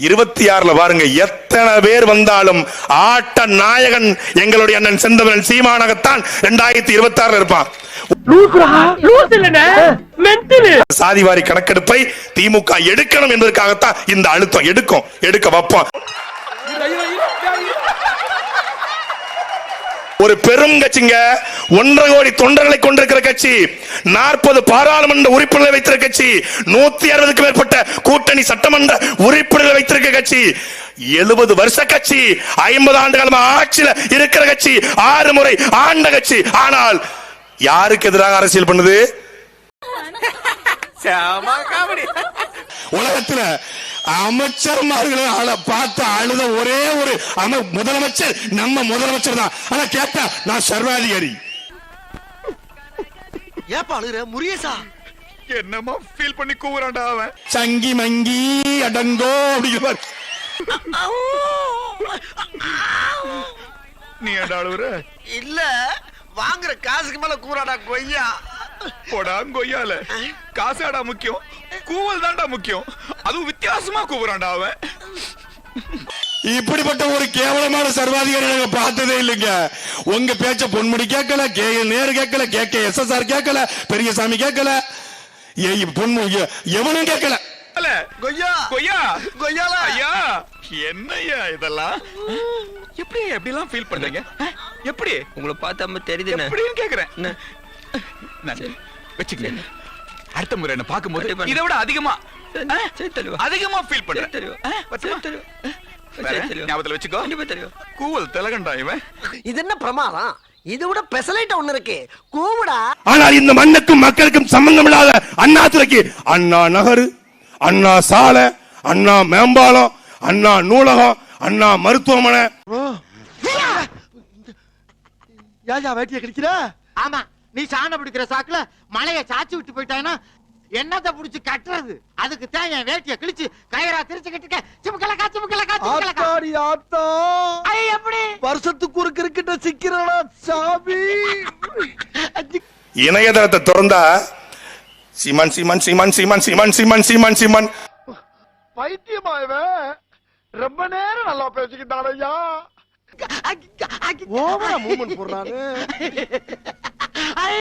இருபத்தி ஆறுல பாருங்க எத்தனை பேர் வந்தாலும் ஆட்ட நாயகன் எங்களுடைய அண்ணன் செந்தமிழன் சீமானகத்தான் ரெண்டாயிரத்தி இருபத்தி ஆறுல இருப்பான் சாதிவாரி கணக்கெடுப்பை திமுக எடுக்கணும் என்பதற்காகத்தான் இந்த அழுத்தம். எடுக்கும். எடுக்க வைப்போம். ஒரு பெரும் கட்சிங்க ஒன்றரை கோடி தொண்டர்களை கொண்டிருக்கிற கட்சி நாற்பது பாராளுமன்ற உறுப்பினர்களை வைத்திருக்க கட்சி நூத்தி அறுபதுக்கு மேற்பட்ட கூட்டணி சட்டமன்ற உறுப்பினர்களை வைத்திருக்க கட்சி எழுபது வருஷ கட்சி ஐம்பது ஆண்டு காலமா ஆட்சியில இருக்கிற கட்சி ஆறு முறை ஆண்ட கட்சி. ஆனால் யாருக்கு எதிராக அரசியல் பண்ணுது? உலகத்துல அமைச்சர்மார்களை ஆள பார்த்து அழுத ஒரே ஒரு அம முதலமைச்சர் நம்ம முதலமைச்சர் தான். ஆனா கேட்டா நான் சர்வாதிகாரி. ஏப்பா அழுகுற? முருகேசா. என்னமா ஃபீல் பண்ணி கூவுறான்டா அவன். சங்கி மங்கி அடங்கோ அப்படிங்கிற. நீ அழுவுற இல்ல வாங்குற காசுக்கு மேல கூறாடா கொய்யா. போடா கொய்யால. காசாடா முக்கியம். கூவல் தான்டா முக்கியம். அதுவும் வித்தியாசமா கூவுறான்டா அவன். இப்படிப்பட்ட ஒரு கேவலமான சர்வாதிகாரி நாங்க பார்த்ததே இல்லைங்க. உங்க பேச்ச பொன்முடி கேட்கல கே. நேரு கேட்கல K. K. S. S. R கேட்கல பெரியசாமி கேட்கல. ஏ பொன்மு எவனும் கேட்கல. கொய்யா கொய்யா. கொய்யால. ஐயா என்னய்யா இதெல்லாம்? எப்படி எப்படி எல்லாம் ஃபீல் பண்றீங்க எப்படி? உங்களை பார்த்தா தெரியுதுண்ணே எப்படின்னு கேக்குறேன். வச்சுக்கங்க. அடுத்த முறை என்ன பாக்கும்போது கண்டிப்பா. இதை விட அதிகமா அதிகமா ஃபீல் பண்றேன் ஞாபகத்துல வச்சுக்கோ. கூவல் திலகண்டா இவன். இது என்ன பிரமாதம்? இது விட பெசலைட்ட ஒண்ணு இருக்கு. கூவுடா. ஆனால் இந்த மண்ணுக்கும் மக்களுக்கும் சம்பந்தம் இல்லாத அண்ணாதுரைக்கு அண்ணா நகரு அண்ணா சாலை அண்ணா மேம்பாலம் அண்ணா நூலகம் அண்ணா மருத்துவமனை. ஏயா வேட்டிய கிழிக்கிற ஆமா நீ சாண பிடிக்கிற சாக்குல மலைய சாச்சி விட்டு போயிட்டானா என்னத்தை புடிச்சு கட்டுறது? அதுக்கு தான் என் வேட்டிய கிழிச்சு கயிறா திரிச்சு கட்டிக்க சிமுக்கலக்கா சிமுக்கலக்கா ஆத்தாடி ஆத்தா. ஐ எப்படி? வருஷத்துக்கு ஒரு கிரிக்கெட்ட சிக்கிறடா சாமி? இணையதளத்தை திறந்தா சீமான் சீமான் சீமான் சீமான் சீமான் சீமான் சீமான் சீமான். பைத்தியமா இவன்? ரொம்ப நேரம் நல்லா பேசிக்கிட்டான் ஐயா. ஓவரா மூமெண்ட் போடுறாரு